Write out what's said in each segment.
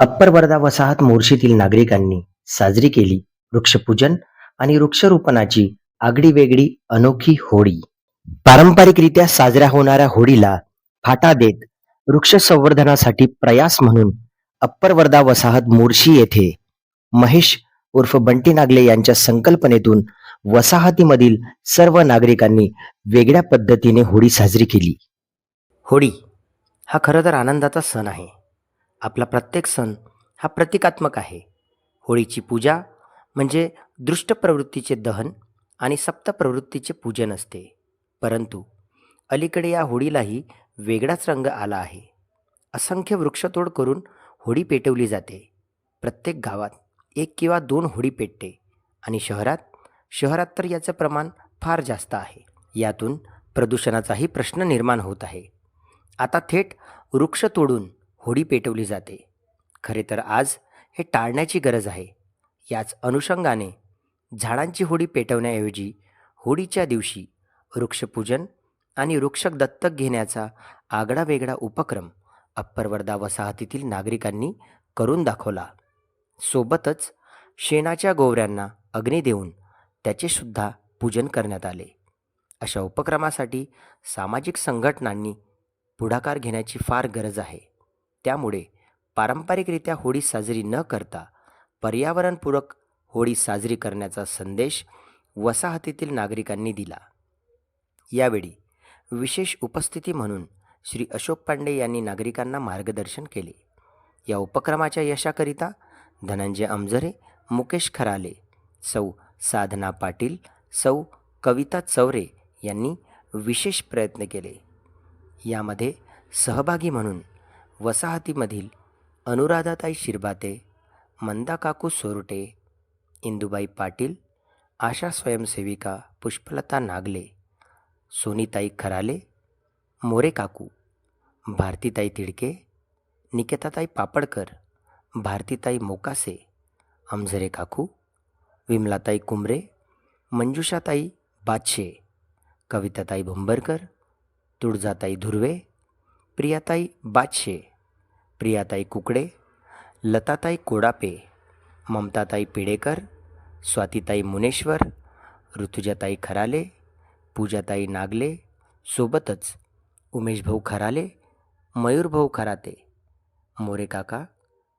Upper Wardha वसाहत मोर्शीतील नागरिकांनी साजरी केली वृक्षपूजन आणि वृक्षरोपणाची आगडी वेगळी अनोखी होळी पारंपरिकरित्या साजऱ्या होणाऱ्या होळीला फाटा देत वृक्ष संवर्धनासाठी प्रयास म्हणून अप्पर वर्धा वसाहत मोर्शी येथे महेश उर्फ बंटी नागले यांच्या संकल्पनेतून वसाहतीमधील सर्व नागरिकांनी वेगळ्या पद्धतीने होळी साजरी केली. होळी हा खरं तर आनंदाचा सण आहे. आपला प्रत्येक सण हा प्रतिकात्मक आहे. होळीची पूजा म्हणजे दृष्ट प्रवृत्तीचे दहन आणि सप्त प्रवृत्तीचे पूजन असते. परंतु अलीकडे या होळीलाही वेगळाच रंग आला आहे. असंख्य वृक्षतोड करून होळी पेटवली जाते. प्रत्येक गावात एक किंवा दोन होळी पेटते आणि शहरात शहरात तर याचं प्रमाण फार जास्त आहे. यातून प्रदूषणाचाही प्रश्न निर्माण होत आहे. आता थेट वृक्ष तोडून होडी पेटवली जाते. खरे तर आज हे टाळण्याची गरज आहे. याच अनुषंगाने झाडांची होडी पेटवण्याऐवजी होडीच्या दिवशी वृक्षपूजन आणि वृक्षक दत्तक घेण्याचा आगळावेगळा उपक्रम अप्पर वर्धा वसाहतीतील नागरिकांनी करून दाखवला. सोबतच शेणाच्या गोवऱ्यांना अग्नी देऊन त्याचेसुद्धा पूजन करण्यात आले. अशा उपक्रमासाठी सामाजिक संघटनांनी पुढाकार घेण्याची फार गरज आहे. त्यामुळे पारंपरिकरित्या होळी साजरी न करता पर्यावरणपूरक होळी साजरी करण्याचा संदेश वसाहतीतील नागरिकांनी दिला. यावेळी विशेष उपस्थिती म्हणून श्री अशोक पांडे यांनी नागरिकांना मार्गदर्शन केले. या उपक्रमाच्या यशाकरिता धनंजय अमजरे मुकेश खराले सौ साधना पाटील सौ कविता चौरे यांनी विशेष प्रयत्न केले. यामध्ये सहभागी म्हणून वसाहतीमधील अनुराधाताई शिरबाते मंदा काकू सोरटे इंदुबाई पाटील आशा स्वयंसेविका पुष्पलता नागले सोनीताई खराले मोरे काकू भारतीताई तिडके निकेताताई पापडकर भारतीताई मोकासे अमझरे काकू विमलाताई कुंबरे मंजुषाताई बादशे कविताताई भुंबरकर तुळजाताई धुर्वे प्रियाताई बादशे. प्रियाताई कुकडे लताताई कोडापे ममताताई पिडेकर स्वातीताई मुनेश्वर ऋतुजाताई खराले पूजाताई नागले सोबतच उमेशभाऊ खराले मयूरभाऊ खराते मोरे काका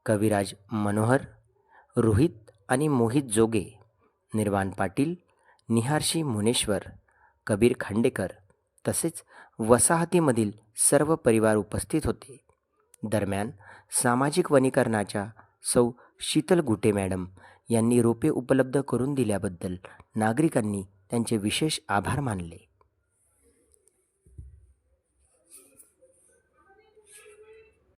कविराज मनोहर रोहित आणि मोहित जोगे निर्वाण पाटील निहारशी मुनेश्वर कबीर खांडेकर तसेच वसाहतीमधील सर्व परिवार उपस्थित होते. दरम्यान सामाजिक वनीकरणाच्या सौ. शीतल गुटे मॅडम यांनी रोपे उपलब्ध करून दिल्याबद्दल नागरिकांनी त्यांचे विशेष आभार मानले.